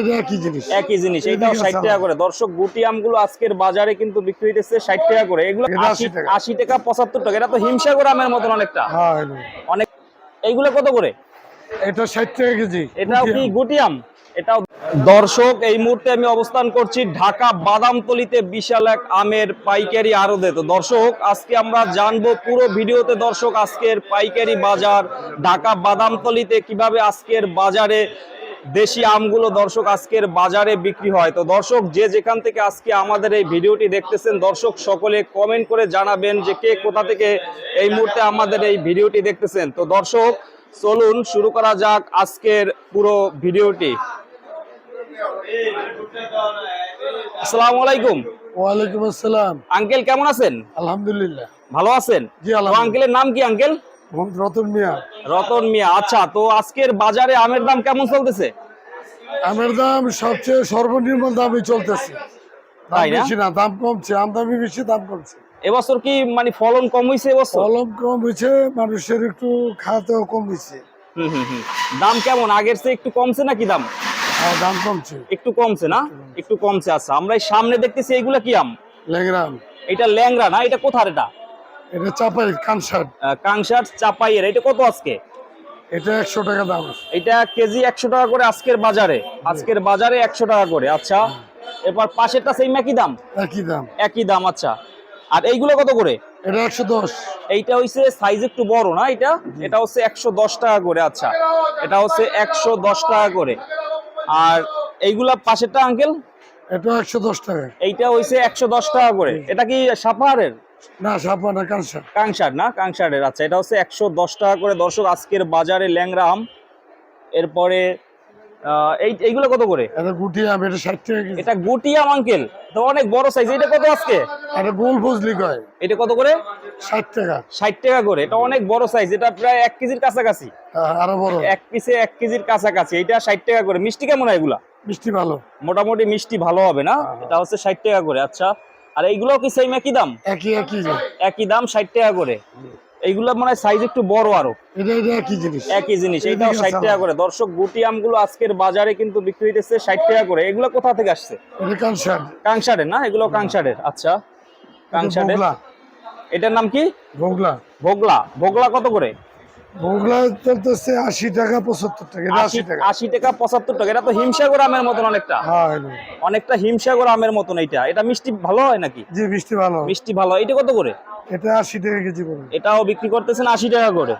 একই জিনিস। ষাট টাকা করে। দর্শক গুটি আমগুলো আজকের বাজারে কিন্তু বিক্রি হইতেছে ষাট টাকা করে। এগুলো আশি টাকা। পঁচাত্তর টাকা। এটা তো হিমসাগর আমের মতন অনেকটা। হ্যাঁ অনেক এইগুলো কত করে? এটা ষাট টাকা কেজি। এটাও কি গুটি আম? এটাও দর্শক এই মুহূর্তে আমি অবস্থান করছি ঢাকা বাদামতলিতে বিশাল এক আমের পাইকারি আড়তে। তো দর্শক আজকে আমরা জানব পুরো ভিডিওতে দর্শক আজকের পাইকারি বাজার ঢাকা বাদামতলিতে কীভাবে আজকের বাজারে দেশি আমগুলো দর্শক আজকের বাজারে বিক্রি হয়। তো দর্শক যে যেখান থেকে আজকে আমাদের এই ভিডিওটি দেখতেছেন দর্শক সকলে কমেন্ট করে জানাবেন যে কে কোথা থেকে এই মুহূর্তে আমাদের এই ভিডিওটি দেখতেছেন। তো দর্শক চলুন শুরু করা যাক আজকের পুরো ভিডিওটি। আসসালামু আলাইকুম। ওয়ালাইকুম আসসালাম। আঙ্কেল কেমন আছেন? আলহামদুলিল্লাহ। ভালো আছেন? জি আঙ্কেলের নাম কি আঙ্কেল? রতন মিয়া। রতন মিয়া আচ্ছা তো আজকের বাজারে আমের দাম কেমন চলতেছে? আমের দাম সবচেয়ে সর্বনিম্ন দামই চলতেছে। তাই বেশি না দাম কমছে আমদামি বেশি দাম কমছে। এবছর কি মানে ফলন কম হয়েছে এবছর? কম হয়েছে মানুষের একটু খাওয়াতেও কম হয়েছে। দাম কেমন? আগের চেয়ে একটু কমছে নাকি দাম? আর দাম কমছে। একটু কমছে না? একটু কমছে। আচ্ছা। আমরা সামনে দেখতেছি এগুলা কি আম? লেগরাম এটা ল্যাংরা না? এটা কোথার এটা? এটা চাপাই আহ, কাংসার চাপাইয়ের এটা কত আজকে? এটা একশো টাকা দাম। এটা কেজি একশো টাকা করে আজকের বাজারে। আজকের বাজারে একশো টাকা করে আচ্ছা। এবার পাশেরটা সেম একই দাম? একই দাম। একই দাম আচ্ছা। আর এইগুলো কত করে? এটা একশো দশ। এইটা হচ্ছে সাইজ একটু বড় না এটা? এটা হচ্ছে একশো দশ টাকা করে আচ্ছা। এটা হচ্ছে একশো দশ টাকা করে। আর এইগুলা পাশেরটা আঙ্কেল এটা একশো দশ টাকা। এইটা হচ্ছে একশো দশ টাকা করে। এটা কি সাপাহারের? না সাপা না কানসার কাংসার না? কাংসারের। আচ্ছা এটা হচ্ছে একশো দশ টাকা করে। দর্শক আজকের বাজারে ল্যাংরা আম। এরপরে আহ, এই এইগুলো কত করে? এটা গুটি আম এটা ষাট টাকা কেজি। এটা গুটিয়াম আঙ্কেল। তো অনেক বড় সাইজ এটা কত আজকে? এটা গোল ফজলি কয়। এটা কত করে? ষাট টাকা। ষাট টাকা করে। এটা অনেক বড় সাইজ এটা প্রায় এক কেজির কাছাকাছি। হ্যাঁ, আরও বড়। এক পিসে এক কেজির কাছাকাছি। এটা ষাট টাকা করে। মিষ্টি কেমন হয় এগুলা? মিষ্টি ভালো। মোটামুটি মিষ্টি ভালো হবে না? এটা হচ্ছে ষাট টাকা করে। আচ্ছা আর এইগুলো কি সেম একই দাম? একই একই একই দাম ষাট টাকা করে। এইগুলো মনে হয় সাইজ একটু বড় আরও। একই জিনিস। একই জিনিস এইটাও ষাট টাকা করে। দর্শক গুটি আমগুলো আজকের বাজারে কিন্তু বিক্রি হইতেছে ষাট টাকা করে। এগুলো কোথা থেকে আসছে? কাংসারের না? এগুলো কাংসারের। আচ্ছা কাংসারের। এটার নাম কি? বগলা ভোগলা। ভোগলা কত করে? বগলা চলতেছে আশি টাকা পঁচাত্তর টাকা আশি টাকা। আশি টাকা পঁচাত্তর টাকা। এটা তো হিমসাগর আমের মতন অনেকটা। হ্যাঁ অনেকটা হিমসাগর আমের মতন এইটা। এটা মিষ্টি ভালো হয় নাকি? জি মিষ্টি ভালো। মিষ্টি ভালো। এটা কত করে? এটা আশি টাকা কেজি করে। এটাও বিক্রি করতেছেন আশি টাকা করে।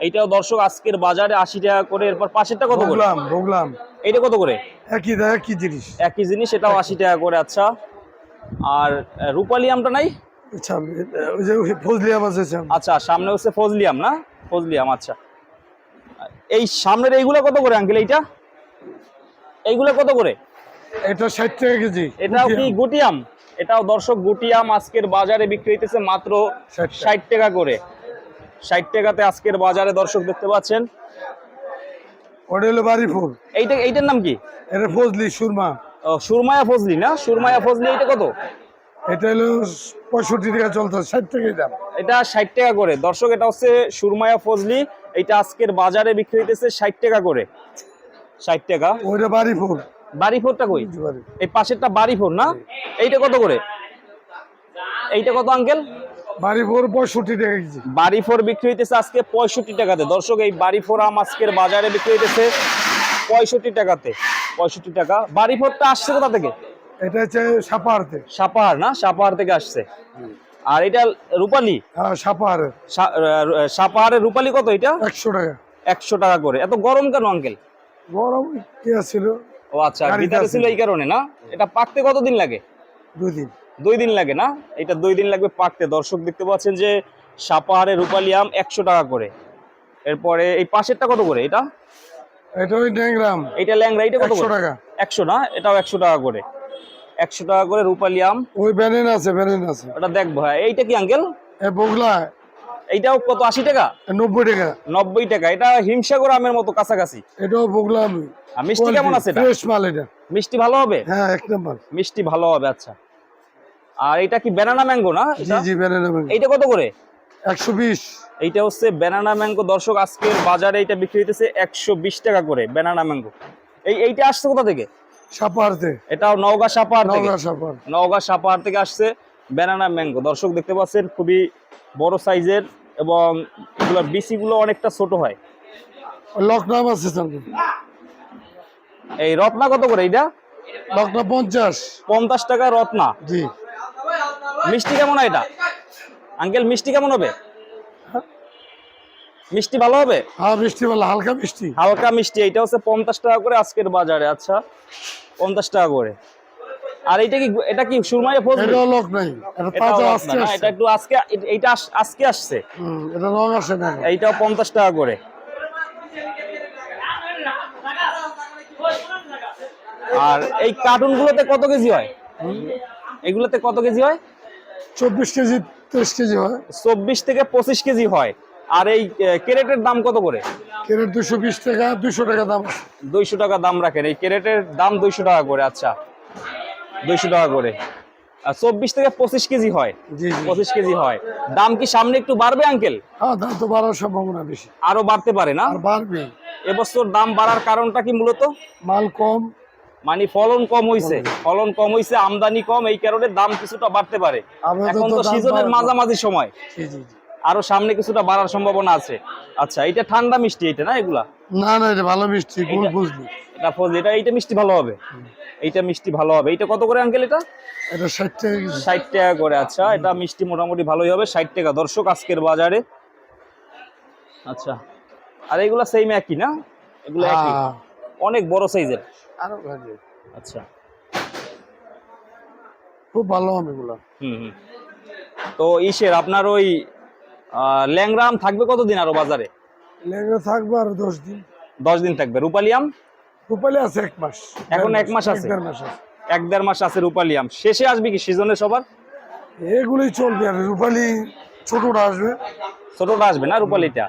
এইটাও দর্শক আজকের বাজারে আশি টাকা করে। এরপর পাশেরটা কত করে? বগলাম বগলাম এইটা কত করে? একই একই জিনিস। একই জিনিস এটাও আশি টাকা করে। আচ্ছা। আর রূপালি আমটা নাই? আচ্ছা আছে আচ্ছা। সামনে হচ্ছে ফজলিয়াম না? ফজলিয়াম আচ্ছা এই সামনের এইগুলো কত করে আঙ্কেল এইটা? এইগুলো কত করে? এটা ষাট টাকা কেজি। এটাও কি গুটিয়াম এটাও দর্শক গুটিয়াম আজকের বাজারে বিক্রি হইতেছে মাত্র 60 টাকা। ষাট টাকা করে। ষাট টাকাতে আজকের বাজারে দর্শক দেখতে পাচ্ছেন। ওটা হলো বাড়ি ফুল এইটা এইটার নাম কি? এটা ফজলি সুরমা। ও, সুরমায়া ফজলি না? সুরমায়া ফজলি এটা কত? এটা হলো পঁয়ষট্টি টাকা চলতে ষাট টাকাই দাম। এটা ষাট টাকা করে। দর্শক এটা হচ্ছে সুরমায়া ফজলি। এটা আজকের বাজারে বিক্রি হইতেছে ষাট টাকা করে। ষাট টাকা। ওইটা বাড়ি ফুল বাড়ি ফোরটা কই এই পাশেরটা বাড়ি ফোর না এইটা কত করে? এইটা কত আঙ্কেল? বাড়ি ফুল পঁয়ষট্টি টাকা কেজি। বাড়ি ফোর বিক্রি হইতেছে আজকে পঁয়ষট্টি টাকাতে। দর্শক এই বাড়ি ফোর আম আজকের বাজারে বিক্রি হইতেছে পঁয়ষট্টি টাকাতে। পঁয়ষট্টি টাকা। বাড়ি ফোরটা আসছে কোথা থেকে? এটা হচ্ছে সাপাহারতে সাপাহার না? সাপাহার থেকে আসছে। আর এটা রূপালি? হ্যাঁ সাপাহারে সাপাহারের রূপালি কত এটা? একশো টাকা। একশো টাকা করে। এত গরম কেন আঙ্কেল? গরম কি ছিল ও আচ্ছা ভিতরে ছিল এই কারণে না? এটা পাকতে কতদিন লাগে? দুই দিন দুই দিন লাগে না? এটা দুই দিন লাগবে পাকতে। দর্শক দেখতে পাচ্ছেন যে সাপাহারের রূপালি আম একশো টাকা করে। এরপরে এই পাশেরটা কত করে এটা? এটা ওই ড্যাংরাম এইটা ল্যাংরা এটা কত করে? টাকা। একশো না? এটাও একশো টাকা করে। একশো টাকা করে রূপালি আম। ওই ব্যানেন আছে ব্যানেন আছে। ওটা দেখব হ্যাঁ এইটা কি আঙ্কেল এ বগলা। এইটাও কত আশি টাকা? নব্বই টাকা। নব্বই টাকা এটা হিমসাগর আমের মতো কাছাকাছি। এটাও বগলা আমি। আর মিষ্টি কেমন আছে এটা? ফ্রেশ মাল এটা। মিষ্টি ভালো হবে? হ্যাঁ এক নম্বর মিষ্টি ভালো হবে আচ্ছা। আর এটা কি ব্যানানা ম্যাঙ্গো না জি? জি ব্যানেন এইটা কত করে? একশো বিশ। এইটা হচ্ছে ব্যানানা ম্যাঙ্গো দর্শক আজকের বাজারে এটা বিক্রি হইতেছে একশো বিশ টাকা করে ব্যানানা ম্যাঙ্গো এই এইটা আসছে কোথা থেকে? সাপাহারতে এটাও নওগাঁ সাপাহার থেকে। নওগাঁ সাপাহার থেকে আসছে ব্যানানা ম্যাঙ্গো দর্শক দেখতে পাচ্ছেন খুবই বড় সাইজের এবং এগুলোর বিসি গুলো অনেকটা ছোট হয়। লকনাম আছে এই রত্না কত করে লকনা পঞ্চাশ। পঞ্চাশ টাকা রত্না। জি। মিষ্টি কেমন হয় এটা? আঙ্কেল মিষ্টি কেমন হবে? মিষ্টি ভালো হবে? হ্যাঁ মিষ্টি বলা হালকা মিষ্টি। হালকা মিষ্টি এইটা হচ্ছে পঞ্চাশ টাকা করে আজকের বাজারে আচ্ছা। পঞ্চাশ টাকা করে। আর এটা কি এটা কি সুরমাইয়া ফজলি? এটাও লক নাই এটা তাজা আজকে এটা একটু আজকে এ- এইটা আস- আজকে আসছে। এটা রং আসে না। এইটাও পঞ্চাশ টাকা করে। আর এই কার্টুন গুলোতে কত কেজি হয়? এগুলোতে কত কেজি হয়? চব্বিশ কেজি তেইশ কেজি হয়। চব্বিশ থেকে পঁচিশ কেজি হয়। আর এই ক্যারেটের দাম কত করে? কেরেট দুশো বিশ টাকা দুশো টাকা দাম। দুইশো টাকা দাম রাখেন। এই ক্যারেটের দাম দুইশো টাকা করে আচ্ছা। দুইশো টাকা করে। আর চব্বিশ থেকে পঁচিশ কেজি হয়। পঁচিশ কেজি হয়। দাম কি সামনে একটু বাড়বে আঙ্কেল? হ্যাঁ দাম তো বাড়ার সম্ভাবনা বেশি। আরও বাড়তে পারে না? বাড়বে। এবছর দাম বাড়ার কারণটা কি মূলত? মাল কম। মানে ফলন কম হইছে। ফলন। কম হইছে আমদানি কম এই কারণে দাম কিছুটা বাড়তে পারে। এখন তো সিজনের মাঝামাঝি সময়। জি জি। আরও সামনে কিছুটা বাড়ার সম্ভাবনা আছে। আচ্ছা এটা ঠান্ডা মিষ্টি এটা না এগুলা? না না এটা ভালো মিষ্টি গুল বুঝলি এটা ফজলি এটা এইটা মিষ্টি ভালো হবে? এইটা মিষ্টি ভালো হবে। এইটা কত করে আঙ্কেল এটা? এটা ষাট টাকা কেজি। ষাট টাকা করে আচ্ছা এটা মিষ্টি মোটামুটি ভালোই হবে ষাট টাকা। দর্শক আজকের বাজারে। আচ্ছা আর এগুলা সেম একই না? এগুলো একই? হ্যাঁ, অনেক বড় সাইজের আরও ভালো। আচ্ছা। খুব ভালো হবে এগুলা। হুম হুম। তো ইসের আপনার ওই ল্যাংরাম থাকবে কতদিন আরও বাজারে? ল্যাংরা থাকবে আর দশ দিন। দশ দিন থাকবে। রূপালিয়াম রূপালি আছে এক মাস। এখন এক মাস আছে? এক দেড় মাস আছে। রূপালিয়াম শেষে আসবে কি সিজনে সবার? এগুলোই চলবে আর রূপালি ছোটটা আসবে। ছোটটা আসবে না রূপালিটা?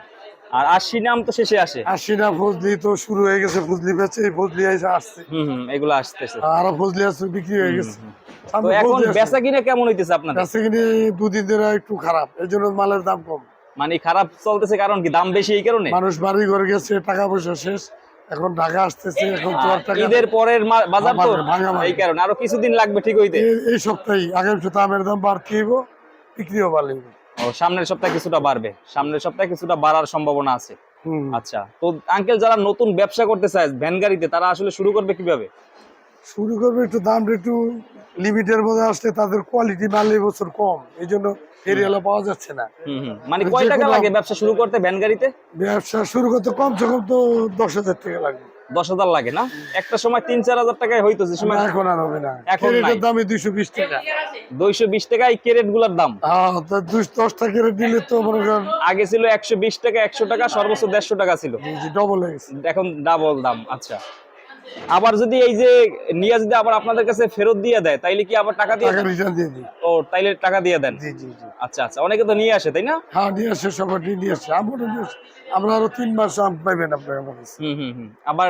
আর আশি নাম তো শেষে আসে। আশিনা ফজলি তো শুরু হয়ে গেছে ফজলি বেচে ফজলি এসে আসছে। হুম হুম এগুলো আসতেছে। আরও ফজলি আছে বিক্রি হয়ে গেছে। তো এখন বেচা কিনে কেমন হইতেছে আপনাদের? বেচা কিনে দুদিন ধরে একটু খারাপ এই জন্য মালের দাম কম। মানে খারাপ চলতেছে কারণ কি? দাম বেশি এই কারণে? মানুষ বাড়ি ঘরে গেছে টাকা পয়সা শেষ এখন ঢাকা আসতেছে এখন তো টাকা ঈদের পরের বাজার তো। এই কারণে। আরও কিছুদিন লাগবে ঠিক হইতে। এই- সপ্তাহে আগামী সপ্তাহে আমের দাম বাড়তে হইব বিক্রিও বাড়লে ও সামনের সপ্তাহে কিছুটা বাড়বে। সামনের সপ্তাহে কিছুটা বাড়ার সম্ভাবনা আছে। আচ্ছা তো আঙ্কেল যারা নতুন ব্যবসা করতে চায় ভ্যান গাড়িতে তারা আসলে শুরু করবে কীভাবে? শুরু করবে একটু দামটা একটু লিমিটের মধ্যে আসলে তাদের কোয়ালিটি মাল এই বছর কম এই জন্য এরিয়ালা পাওয়া যাচ্ছে না। মানে কয় টাকা লাগে ব্যবসা শুরু করতে ভ্যান গাড়িতে? ব্যবসা শুরু করতে কমসে কম তো দশ হাজার টাকা লাগবে দশ হাজার লাগে না? একটা সময় তিন চার হাজার টাকায় হইতো যে সময় এখন আর হবে না। এখন দামে দুইশো বিশ টাকা। দুইশো বিশ টাকা এই ক্যারেটগুলার দাম। হ্যাঁ দশটা ক্যারেট দিলে তো মনে করেন আগে ছিল একশো বিশ টাকা একশো টাকা সর্বোচ্চ দেড়শো টাকা ছিল। ডবল এখন ডাবল দাম আচ্ছা। আবার যদি এই যে নিয়ে যদি আবার আপনাদের কাছে ফেরত দিয়ে দেয় তাইলে কি আবার টাকা দিয়ে টাকা দিয়ে দিই। ও তাইলে টাকা দিয়ে দেন? জি জি জি। আচ্ছা আচ্ছা অনেকে তো নিয়ে আসে তাই না? হ্যাঁ নিয়ে আসে সবার নিয়ে আসে। আমরা আমরা আরও তিন মাস আম পাইবেন আপনার হুম হুম আবার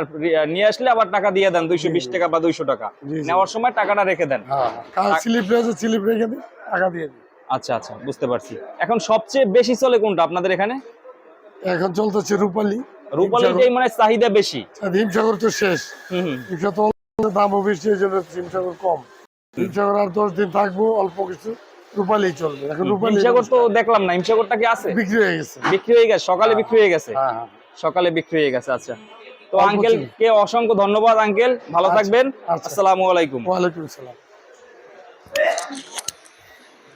নিয়ে আসলে আবার টাকা দিয়ে দেন দুইশো বিশ টাকা বা দুইশো টাকা। নেওয়ার সময় টাকাটা রেখে দেন। হ্যাঁ কার স্লিপ রয়েছে স্লিপ রেখে দিই টাকা দিয়ে দিই আচ্ছা আচ্ছা বুঝতে পারছি। এখন সবচেয়ে বেশি চলে কোনটা আপনাদের এখানে? এখন চলতেছে রূপালি। রূপালিটাই মানে চাহিদা বেশি। হিমসাগর তো শেষ। হুম হুম। হিমসাগর তো অল্প দামও বেশি এই জন্য হিমসাগর কম। হিমসাগর আর দশ দিন থাকব অল্প কিছু রূপালি চলবে। এখন রূপালি হিমসাগর তো দেখলাম না হিমসাগরটা কি আছে? বিক্রি হয়ে গেছে। বিক্রি হয়ে গেছে সকালে বিক্রি হয়ে গেছে? হ্যাঁ হ্যাঁ। সকালে বিক্রি হয়ে গেছে আচ্ছা। তো আঙ্কেল কে অসংখ্য ধন্যবাদ আঙ্কেল ভালো আচ্ছা, থাকবেন। আচ্ছা। আসসালামু আলাইকুম। ওয়ালাইকুম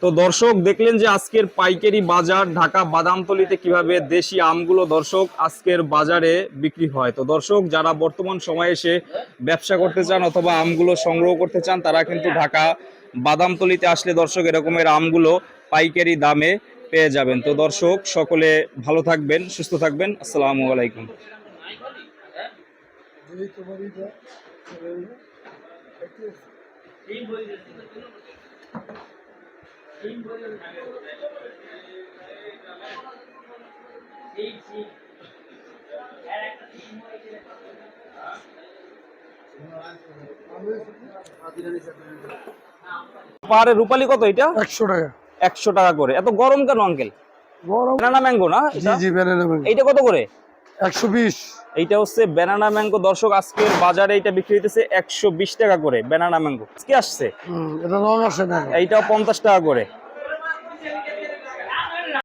তো দর্শক, দেখলেন যে আজকের পাইকারি বাজার ঢাকা বাদামতলিতে কীভাবে দেশি আমগুলো দর্শক আজকের বাজারে বিক্রি হয়। তো দর্শক, যারা বর্তমান সময়ে এসে ব্যবসা করতে চান অথবা আমগুলো সংগ্রহ করতে চান, তারা কিন্তু ঢাকা বাদামতলিতে আসলে দর্শক এরকমের আমগুলো পাইকারি দামে পেয়ে যাবেন। তো দর্শক, সকলে ভালো থাকবেন, সুস্থ থাকবেন। আসসালামু আলাইকুম। পাহাড়ে রূপালি কত এটা? একশো টাকা। একশো টাকা করে। এত গরম কেন আঙ্কেল গরম ম্যাঙ্গো না জি জি ব্যানানা এইটা কত করে? একশো বিশ। এইটা হচ্ছে ব্যানানা ম্যাঙ্গো দর্শক আজকের বাজারে এটা বিক্রি হইতেছে একশো বিশ টাকা করে ব্যানানা ম্যাঙ্গো আজকে আসছে। এটা রং আসে না। এইটাও পঞ্চাশ টাকা করে।